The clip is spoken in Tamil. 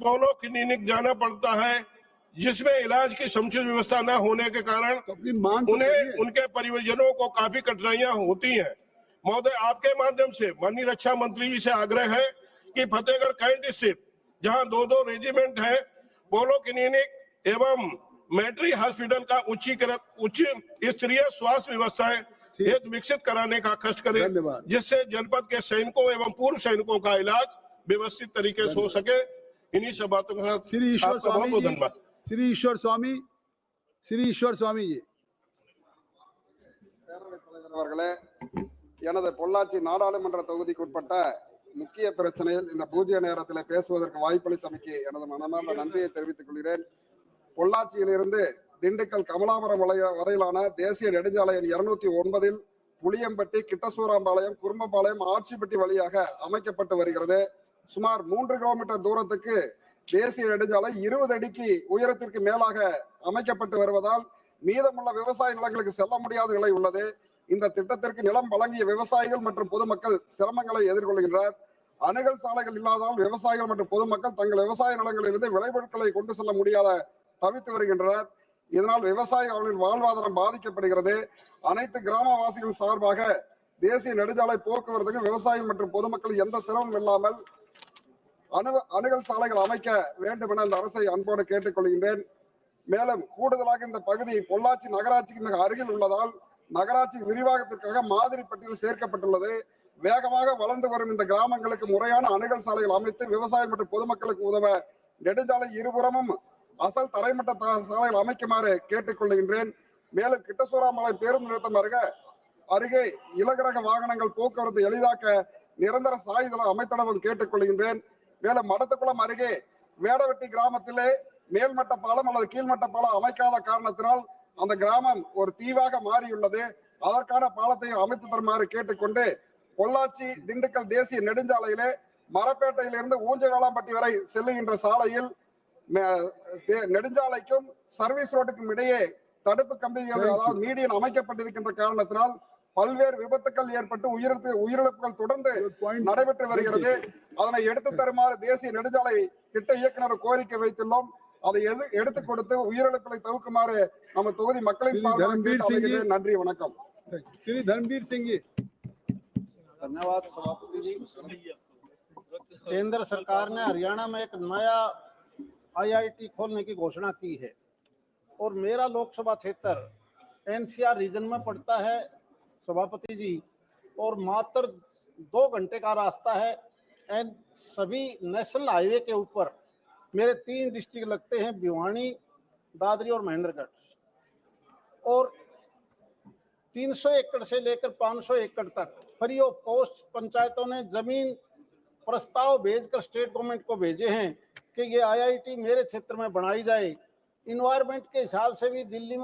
पोलो क्लिनिक जाना पड़ता है जिसमें इलाज की समुचित व्यवस्था न होने के कारण तो उन्हें उनके परिजनों को काफ़ी कठिनाइयाँ होती हैं। महोदय आपके माध्यम से माननीय रक्षा मंत्री जी से आग्रह है कि फतेहगढ़ कैंट स्थित जहाँ दो दो रेजिमेंट है पोलो क्लिनिक एवं मैट्री हॉस्पिटल का उच्चीकृत उच्च स्तरीय स्वास्थ्य व्यवस्थाएँ हेतु विकसित कराने का कष्ट करें। जिससे जनपद के सैनिकों एवं पूर्व सैनिकों का इलाज व्यवस्थित तरीके से हो सके। इन्हीं सब बातों के साथ श्री ईश्वर आपका बहुत स्वामी बहुत जी धन्यवाद श्री ईश्वर स्वामी श्री ईश्वर स्वामी जी பேரவைத் தலைவர் அவர்களே எனது பொள்ளாச்சி நாடாளுமன்ற தொகுதிக்கு உட்பட்ட முக்கிய பிரச்சனையில் இந்த பூஜ்ய நேரத்தில் பேசுவதற்கு வாய்ப்பளித்தமைக்கு எனது மனமார்ந்த நன்றியை தெரிவித்துக் கொள்கிறேன் பொள்ளாச்சியிலிருந்து திண்டுக்கல் கமலாபுரம் வளைய- வரையிலான தேசிய நெடுஞ்சாலை எண் இருநூத்தி ஒன்பதில் புளியம்பட்டி கிட்டசூராம்பாளையம் குறும்பபாளையம் ஆட்சிப்பட்டி வழியாக அமைக்கப்பட்டு வருகிறது சுமார் மூன்று கிலோமீட்டர் தூரத்துக்கு தேசிய நெடுஞ்சாலை இருபது அடிக்கு உயரத்திற்கு மேலாக அமைக்கப்பட்டு வருவதால் மீதமுள்ள விவசாய நிலங்களுக்கு செல்ல முடியாத நிலை உள்ளது. இந்த திட்டத்திற்கு நிலம் வழங்கிய விவசாயிகள் மற்றும் பொதுமக்கள் சிரமங்களை எதிர்கொள்கின்றனர். அணுகல் சாலைகள் இல்லாதால் விவசாயிகள் மற்றும் பொதுமக்கள் தங்கள் விவசாய நிலங்களிலிருந்து விளைபொருட்களை கொண்டு செல்ல முடியாத தவித்து வருகின்றனர். இதனால் விவசாயிகளின் வாழ்வாதாரம் பாதிக்கப்படுகிறது. அனைத்து கிராமவாசிகள் சார்பாக தேசிய நெடுஞ்சாலை போக்குவரத்துக்கு விவசாயிகள் மற்றும் பொதுமக்கள் எந்த சிரமம் இல்லாமல் அணு அணுகல் சாலைகள் அமைக்க வேண்டும் என அந்த அரசை அன்போடு கேட்டுக்கொள்கின்றேன். மேலும் கூடுதலாக இந்த பகுதி பொள்ளாச்சி நகராட்சிக்கு மிக அருகில் உள்ளதால் நகராட்சி விரிவாகத்திற்காக மாதிரி பட்டியல் சேர்க்கப்பட்டுள்ளது. வேகமாக வளர்ந்து வரும் இந்த கிராமங்களுக்கு முறையான அணுகல் சாலைகள் அமைத்து விவசாயம் மற்றும் பொதுமக்களுக்கு உதவ நெடுஞ்சாலை இருபுறமும் அசல் தரைமட்ட த- சாலைகள் அமைக்குமாறு கேட்டுக்கொள்கின்றேன். மேலும் கிட்டசூராமலை பேருந்து நிறுத்தம் அருகே அருகே இலகுரக வாகனங்கள் போக்குவரத்து எளிதாக்க நிரந்தர சாய்தளம் அமைத்திடவும் கேட்டுக்கொள்கின்றேன். மேலும் மடத்துக்குளம் அருகே வேடவெட்டி கிராமத்திலே மேல்மட்ட பாலம் அல்லது கீழ்மட்ட பாலம் அமைக்காத காரணத்தினால் அந்த கிராமம் ஒரு தீவாக மாறியுள்ளது அதற்கான பாலத்தை அமைத்து தருமாறு கேட்டுக்கொண்டு பொள்ளாச்சி திண்டுக்கல் தேசிய நெடுஞ்சாலையிலே மரப்பேட்டையிலிருந்து ஊஞ்சவேளாம்பட்டி வரை செல்லுகின்ற சாலையில் நெடுஞ்சாலைக்கும் சர்வீஸ் ரோட்டுக்கும் இடையே தடுப்பு கம்பிகள். அதாவது மீடியன் அமைக்கப்பட்டிருக்கின்ற காரணத்தினால் பல்வேறு விபத்துக்கள் ஏற்பட்டு உயிரிழப்பு உயிரிழப்புகள் தொடர்ந்து Good point. நடைபெற்று வருகிறது அதனை எடுத்து தருமாறு தேசிய நெடுஞ்சாலை திட்ட இயக்குனர் கோரிக்கை வைத்துள்ளோம் அதை எது எடுத்து கொடுத்து உயிரிழப்புகளை தவிர்க்குமாறு நம்ம தொகுதி மக்களின் ஸ்ரீ சார்பாக தரம்வீர் கேட்டு சிங் ஜி. அழைக்கிறேன். நன்றி வணக்கம் श्री धर्मवीर सिंह जी धन्यवाद सभापति जी केंद्र सरकार ने हरियाणा में एक नया आईआईटी खोलने की घोषणा की है और मेरा लोकसभा क्षेत्र एनसीआर रीजन में पड़ता है सभापति जी, और मात्र दो घंटे का रास्ता है एंड सभी नेशनल हाईवे के ऊपर। मेरे तीन डिस्ट्रिक्ट लगते हैं, भिवानी, दादरी और महेंद्रगढ़। और 300 एकड़ से लेकर 500 एकड़ तक फ्री ऑफ़ कॉस्ट पंचायतों ने ज़मीन प्रस्ताव भेजकर स्टेट गवर्नमेंट को भेजे हैं कि ये आईआईटी मेरे क्षेत्र में बनाई जाए। इन्वायरमेंट के हिसाब से भी दिल्ली में